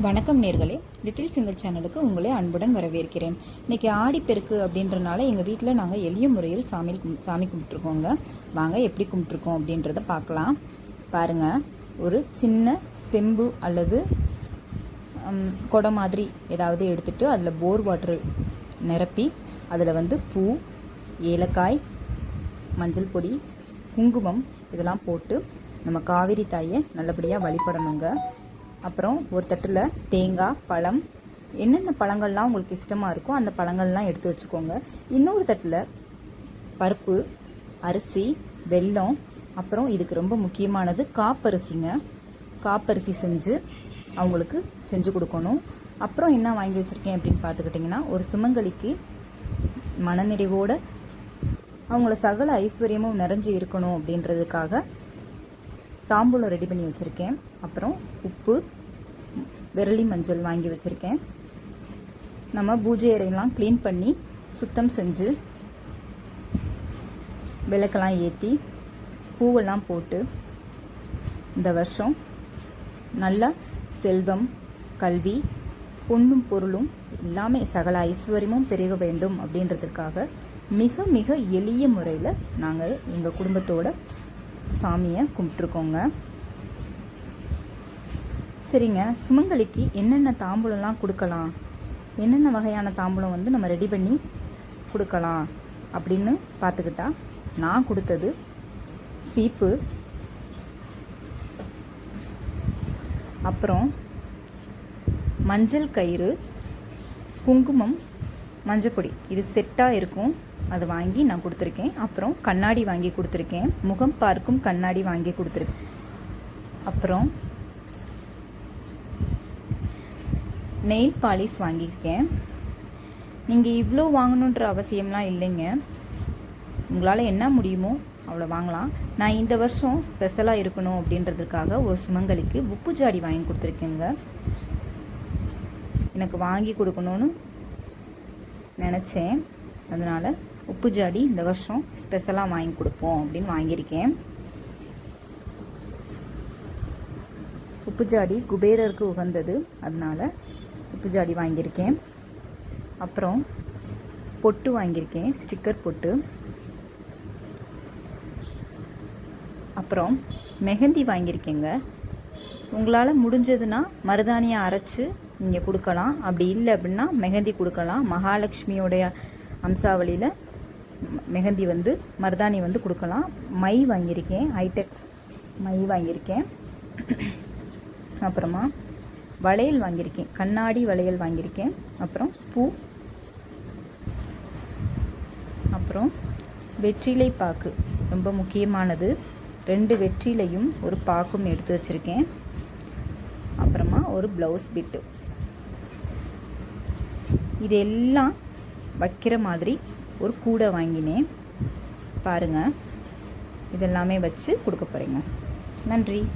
வணக்கம் நேர்களே. Little single சேனலுக்கு உங்களை அன்புடன் வரவேற்கிறேன். இன்னைக்கு ஆடிப்பெருக்கு அப்படின்றனால எங்கள் வீட்டில் நாங்கள் எளிய முறையில் சாமி கும்- சாமி கும்பிட்ருக்கோங்க வாங்க எப்படி கும்பிட்ருக்கோம் அப்படின்றத பார்க்கலாம். பாருங்கள் ஒரு சின்ன செம்பு அல்லது குடம் மாதிரி ஏதாவது எடுத்துகிட்டு அதில் போர் வாட்ரு நிரப்பி அதில் வந்து பூ ஏலக்காய் மஞ்சள் பொடி குங்குமம் இதெல்லாம் போட்டு நம்ம காவிரி தாயை நல்லபடியாக வழிபடணுங்க. அப்புறம் ஒரு தட்டில் தேங்காய் பழம். என்னென்ன பழங்கள்லாம் உங்களுக்கு இஷ்டமாக இருக்கோ அந்த பழங்கள்லாம் எடுத்து வச்சுக்கோங்க. இன்னொரு தட்டில் பருப்பு அரிசி வெல்லம். அப்புறம் இதுக்கு ரொம்ப முக்கியமானது காப்பரிசிங்க. காப்பரிசி செஞ்சு அவங்களுக்கு செஞ்சு கொடுக்கணும். அப்புறம் என்ன வாங்கி வச்சுருக்கேன் அப்படின்னு பார்த்துக்கிட்டிங்கன்னா ஒரு சுமங்கலிக்கு மனநிறைவோடு அவங்கள சகல ஐஸ்வர்யமும் நிறைஞ்சு இருக்கணும் அப்படின்றதுக்காக தாம்பூலம் ரெடி பண்ணி வச்சுருக்கேன். அப்புறம் உப்பு விரலி மஞ்சள் வாங்கி வச்சுருக்கேன். நம்ம பூஜை அறையெல்லாம் க்ளீன் பண்ணி சுத்தம் செஞ்சு விளக்கெல்லாம் ஏற்றி பூவெல்லாம் போட்டு இந்த வருஷம் நல்ல செல்வம் கல்வி பொண்ணும் பொருளும் எல்லாமே சகல ஐஸ்வர்யமும் பெருக வேண்டும் அப்படின்றதுக்காக மிக மிக எளிய முறையில் நாங்கள் எங்கள் குடும்பத்தோட சாமியை கும்பிட்ருக்கோங்க சரிங்க சுமங்கலிக்கு என்னென்ன தாம்பூலம்லாம் கொடுக்கலாம்? என்னென்ன வகையான தாம்பூலம் வந்து நம்ம ரெடி பண்ணி கொடுக்கலாம் அப்படின்னு பார்த்துக்கிட்டா நான் கொடுத்தது சீப்பு அப்புறம் மஞ்சள் கயிறு குங்குமம் மஞ்சப்பொடி. இது செட்டாக இருக்கும். அது வாங்கி நான் கொடுத்துருக்கேன். அப்புறம் கண்ணாடி வாங்கி கொடுத்துருக்கேன். முகம் பார்க்கும் கண்ணாடி வாங்கி கொடுத்துருக்கேன். அப்புறம் நெயில் பாலிஷ் வாங்கியிருக்கேன். நீங்கள் இவ்வளோ வாங்கணுன்ற அவசியம்லாம் இல்லைங்க. உங்களால் என்ன முடியுமோ அவ்வளோ வாங்கலாம். நான் இந்த வருஷம் ஸ்பெஷலாக இருக்கணும் அப்படின்றதுக்காக ஒரு சுமங்கலிக்கு உப்பு ஜாடி வாங்கி கொடுத்துருக்கேங்க. எனக்கு வாங்கி கொடுக்கணும்னு நினச்சேன். அதனால் உப்பு ஜாடி இந்த வருஷம் ஸ்பெஷலாக வாங்கி கொடுப்போம் அப்படின்னு வாங்கியிருக்கேன். உப்பு ஜாடி குபேரருக்கு உகந்தது அதனால் உப்பு ஜாடி வாங்கியிருக்கேன். அப்புறம் பொட்டு வாங்கியிருக்கேன் ஸ்டிக்கர் பொட்டு. அப்புறம் மெஹந்தி வாங்கியிருக்கேங்க. உங்களால் முடிஞ்சதுன்னா மருதாணியை அரைச்சி நீங்கள் கொடுக்கலாம். அப்படி இல்லை அப்படின்னா மெஹந்தி கொடுக்கலாம். மகாலட்சுமியோடைய அம்சாவளியில் மெஹந்தி வந்து மருதாணி வந்து கொடுக்கலாம். மை வாங்கியிருக்கேன் ஹைடெக்ஸ் மை வாங்கியிருக்கேன். அப்புறமா வளையல் வாங்கியிருக்கேன் கண்ணாடி வளையல் வாங்கியிருக்கேன். அப்புறம் பூ. அப்புறம் வெற்றிலை பாக்கு ரொம்ப முக்கியமானது. ரெண்டு வெற்றிலையும் ஒரு பாக்கும் எடுத்து வச்சுருக்கேன். அப்புறமா ஒரு ப்ளவுஸ் பிட்டு இதெல்லாம் வைக்கிற மாதிரி ஒரு கூடை வாங்கினேன். பாருங்கள் இதெல்லாமே வச்சு கொடுக்க போகிறேங்க நன்றி.